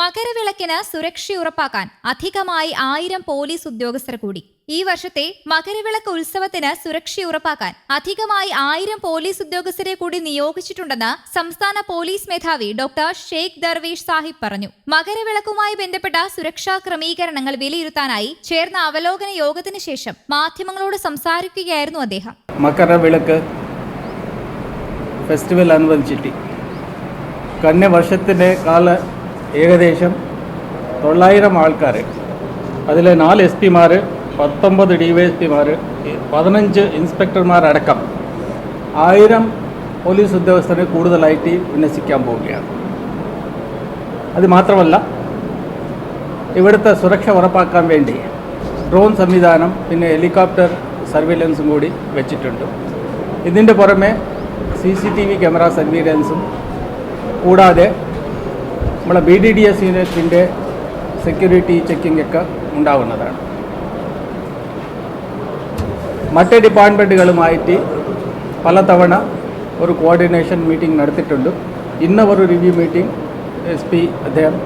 മകരവിളക്കിന് സുരക്ഷ ഉറപ്പാക്കാൻ അധികമായി ആയിരം പോലീസ് ഉദ്യോഗസ്ഥർ കൂടി. ഈ വർഷത്തെ മകരവിളക്ക് ഉത്സവത്തിന് സുരക്ഷ ഉറപ്പാക്കാൻ അധികമായി ആയിരം പോലീസ് ഉദ്യോഗസ്ഥരെ കൂടി നിയോഗിച്ചിട്ടുണ്ടെന്ന് സംസ്ഥാന പോലീസ് മേധാവി ഡോക്ടർ ഷെയ്ഖ് ദർവേഷ് സാഹിബ് പറഞ്ഞു. മകരവിളക്കുമായി ബന്ധപ്പെട്ട സുരക്ഷാ ക്രമീകരണങ്ങൾ വിലയിരുത്താനായി ചേർന്ന അവലോകന യോഗത്തിന് ശേഷം മാധ്യമങ്ങളോട് സംസാരിക്കുകയായിരുന്നു അദ്ദേഹം. മകരവിളക്ക് ഫെസ്റ്റിവൽ അനുബന്ധിച്ചിട്ട് കഴിഞ്ഞ വർഷത്തിന്റെ കാല ഏകദേശം തൊള്ളായിരം ആൾക്കാർ അതിൽ നാല് എസ് പിമാർ പത്തൊമ്പത് ഡി വൈ എസ് പിമാർ പതിനഞ്ച് ഇൻസ്പെക്ടർമാരടക്കം ആയിരം പോലീസ് ഉദ്യോഗസ്ഥരെ കൂടുതലായിട്ട് വിന്യസിക്കാൻ പോവുകയാണ്. അത് മാത്രമല്ല ഇവിടുത്തെ സുരക്ഷ ഉറപ്പാക്കാൻ വേണ്ടി ഡ്രോൺ സംവിധാനം പിന്നെ ഹെലികോപ്റ്റർ സർവീലൻസും കൂടി വെച്ചിട്ടുണ്ട്. ഇതിന്റെ പുറമെ C C T V camera സർവീലൻസും കൂടാതെ നമ്മളെ ബി ഡി ഡി എസ് യൂണിറ്റിന്റെ സെക്യൂരിറ്റി ചെക്കിംഗ് ഒക്കെ ഉണ്ടാവുന്നതാണ്. മറ്റ് ഡിപ്പാർട്ട്മെന്റുകളുമായിട്ട് പലതവണ ഒരു കോർഡിനേഷൻ മീറ്റിംഗ് നടത്തിയിട്ടുണ്ട്. ഇന്ന് ഒരു റിവ്യൂ മീറ്റിംഗ് എസ് പി അദ്ദേഹം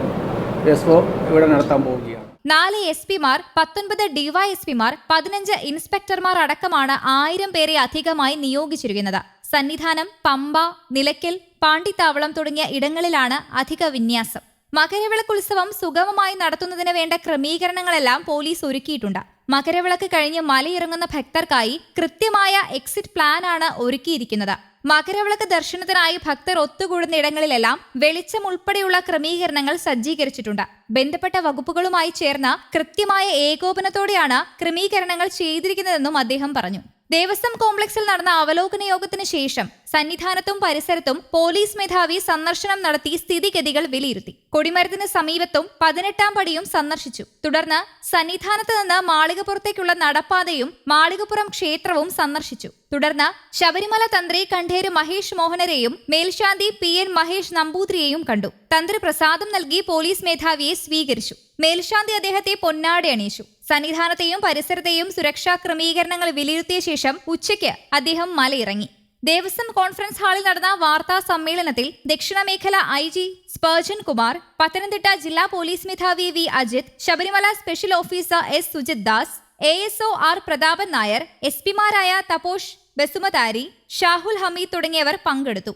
എസ് ഒ ഇവിടെ നടത്താൻ പോവുകയാണ്. നാല് എസ് പിമാർ പത്തൊൻപത് ഡിവൈഎസ്പിമാർ പതിനഞ്ച് ഇൻസ്പെക്ടർമാർ അടക്കമാണ് ആയിരം പേരെ അധികമായി നിയോഗിച്ചിരിക്കുന്നത്. സന്നിധാനം പമ്പ നിലയ്ക്കൽ പാണ്ടിത്താവളം തുടങ്ങിയ ഇടങ്ങളിലാണ് അധിക വിന്യാസം. മകരവിളക്കുത്സവം സുഗമമായി നടത്തുന്നതിന് വേണ്ട ക്രമീകരണങ്ങളെല്ലാം പോലീസ് ഒരുക്കിയിട്ടുണ്ട്. മകരവിളക്ക് കഴിഞ്ഞ് മലയിറങ്ങുന്ന ഭക്തർക്കായി കൃത്യമായ എക്സിറ്റ് പ്ലാൻ ആണ് ഒരുക്കിയിരിക്കുന്നത്. മകരവിളക്ക് ദർശനത്തിനായി ഭക്തർ ഒത്തുകൂടുന്ന ഇടങ്ങളിലെല്ലാം വെളിച്ചം ഉൾപ്പെടെയുള്ള ക്രമീകരണങ്ങൾ സജ്ജീകരിച്ചിട്ടുണ്ട്. ബന്ധപ്പെട്ട വകുപ്പുകളുമായി ചേർന്ന കൃത്യമായ ഏകോപനത്തോടെയാണ് ക്രമീകരണങ്ങൾ ചെയ്തിരിക്കുന്നതെന്നും അദ്ദേഹം പറഞ്ഞു. ദേവസ്വം കോംപ്ലക്സിൽ നടന്ന അവലോകന യോഗത്തിന് ശേഷം സന്നിധാനത്തും പരിസരത്തും പോലീസ് മേധാവി സന്ദർശനം നടത്തി സ്ഥിതിഗതികൾ വിലയിരുത്തി. കൊടിമരത്തിന് സമീപത്തും പതിനെട്ടാം പടിയും സന്ദർശിച്ചു. തുടർന്ന് സന്നിധാനത്ത് നിന്ന് മാളികപ്പുറത്തേക്കുള്ള നടപ്പാതയും മാളികപ്പുറം ക്ഷേത്രവും സന്ദർശിച്ചു. തുടർന്ന് ശബരിമല തന്ത്രി കണ്ഠേര് മഹേഷ് മോഹനരെയും മേൽശാന്തി പി എൻ മഹേഷ് നമ്പൂതിരിയെയും കണ്ടു. തന്ത്രി പ്രസാദം നൽകി പോലീസ് മേധാവിയെ സ്വീകരിച്ചു. മേൽശാന്തി അദ്ദേഹത്തെ പൊന്നാടി അണിയിച്ചു. സന്നിധാനത്തെയും പരിസരത്തെയും സുരക്ഷാ ക്രമീകരണങ്ങൾ വിലയിരുത്തിയ ശേഷം ഉച്ചയ്ക്ക് അദ്ദേഹം മലയിറങ്ങി. ദേവസ്വം കോൺഫറൻസ് ഹാളിൽ നടന്ന വാർത്താ സമ്മേളനത്തിൽ ദക്ഷിണ മേഖല I G Spurgeon Kumar Pathanamthitta ജില്ലാ പോലീസ് മേധാവി V Ajith Sabarimala special officer S Sujith Das A S O R Prathapan Nair S പിമാരായ Taposh Basumatari Shahul Hameed തുടങ്ങിയവർ പങ്കെടുത്തു.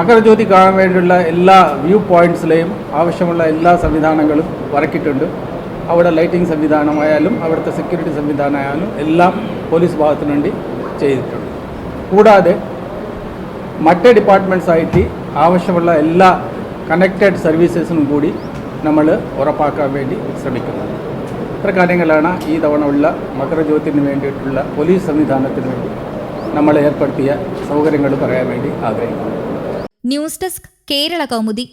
മകരജ്യോതി കാണാൻ വേണ്ടിയുള്ള എല്ലാ വ്യൂ പോയിന്റ്സിലെയും ആവശ്യമുള്ള എല്ലാ സംവിധാനങ്ങളും വരക്കിയിട്ടുണ്ട് അവിടെ ലൈറ്റിംഗ് സംവിധാനമായാലും അവിടുത്തെ സെക്യൂരിറ്റി സംവിധാനമായാലും എല്ലാം പോലീസ് ഭാഗത്തിനുവേണ്ടി ചെയ്തിട്ടുണ്ട്. കൂടാതെ മറ്റ് ഡിപ്പാർട്ട്മെന്റ്സായിട്ട് ആവശ്യമുള്ള എല്ലാ കണക്റ്റഡ് സർവീസസിനും കൂടി നമ്മൾ ഉറപ്പാക്കാൻ വേണ്ടി ശ്രമിക്കുന്നത് ഇത്ര കാര്യങ്ങളാണ് ഈ തവണ ഉള്ള മകരജ്യോതിന് വേണ്ടിയിട്ടുള്ള പോലീസ് സംവിധാനത്തിന് വേണ്ടി നമ്മൾ ഏർപ്പെടുത്തിയ സൗകര്യങ്ങൾ പറയാൻ വേണ്ടി ആഗ്രഹിക്കുന്നു. News desk Kerala Kaumudi.